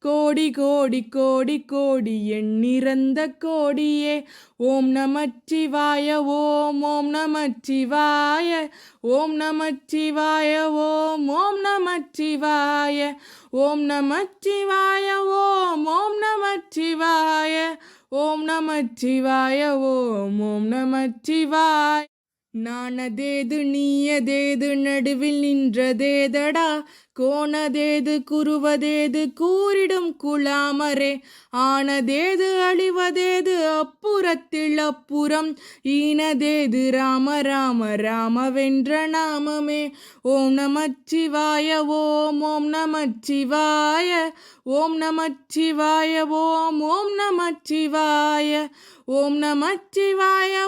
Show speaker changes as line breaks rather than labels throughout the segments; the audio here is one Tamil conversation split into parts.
கோடி கோடி கோடி கோடி எண்ணிறந்த கோடியே. ஓம் நமச்சிவாய ஓம் ஓம் நமச்சிவாய ஓம் நமச்சிவாய ஓம் ஓம் நமச்சிவாய ஓம் நமச்சிவாய ஓம் ஓம் நமச்சிவாய ஓம் நமச்சிவாய ஓம் ஓம் நமச்சிவாய. நானதேது நீயதேது நடுவில் நின்றதேதடா? கோணதேது குருவதேது கூறிடும் குழாமரே? ஆனதேது அழிவதேது அப்புறத்தில் அப்புறம்? ஈனதேது ராம ராம ராமவென்ற நாமமே? ஓம் நமச்சிவாய ஓம் ஓம் நமச்சிவாய ஓம் நமச்சிவாய ஓம் ஓம் நமச்சிவாய ஓம் நமச்சிவாய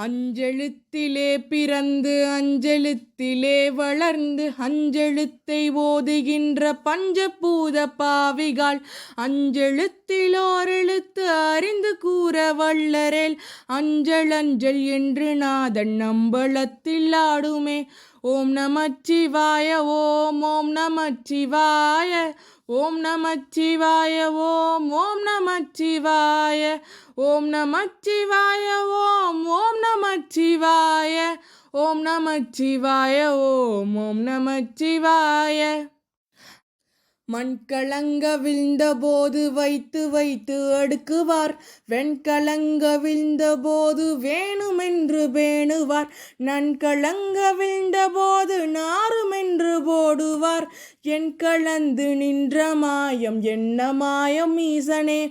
அஞ்செழுத்திலே பிறந்து அஞ்செழுத்திலே வளர்ந்து அஞ்செழுத்தை ஓதுகின்ற பஞ்சபூத பாவிகால் அஞ்செழுத்தில் ஓரெழுத்து அறிந்து கூற வல்லரேல் அஞ்சல் அஞ்சல் என்று நாதன் நம்பளத்தில் ஆடுமே. ஓம் நமச்சிவாய ஓம் ஓம் நமச்சிவாய ஓம் நமச்சிவாய ஓம் ஓம் நமச்சிவாய. ஓம் நமச்சிவாய ஓம் ஓம் நமச்சிவாய ஓம் நமச்சிவாய ஓம் ஓம் நமச்சிவாய. மண்கலங்க விழுந்தபோது வைத்து வைத்து அடுக்குவார். வெண்கலங்க விழுந்தபோது வேணுமென்று பேணுவார். நன்கலங்க விழுந்தபோது நாருமென்று போடுவார். என் கலந்து நின்ற மாயம் என்ன மாயம் ஈசனே?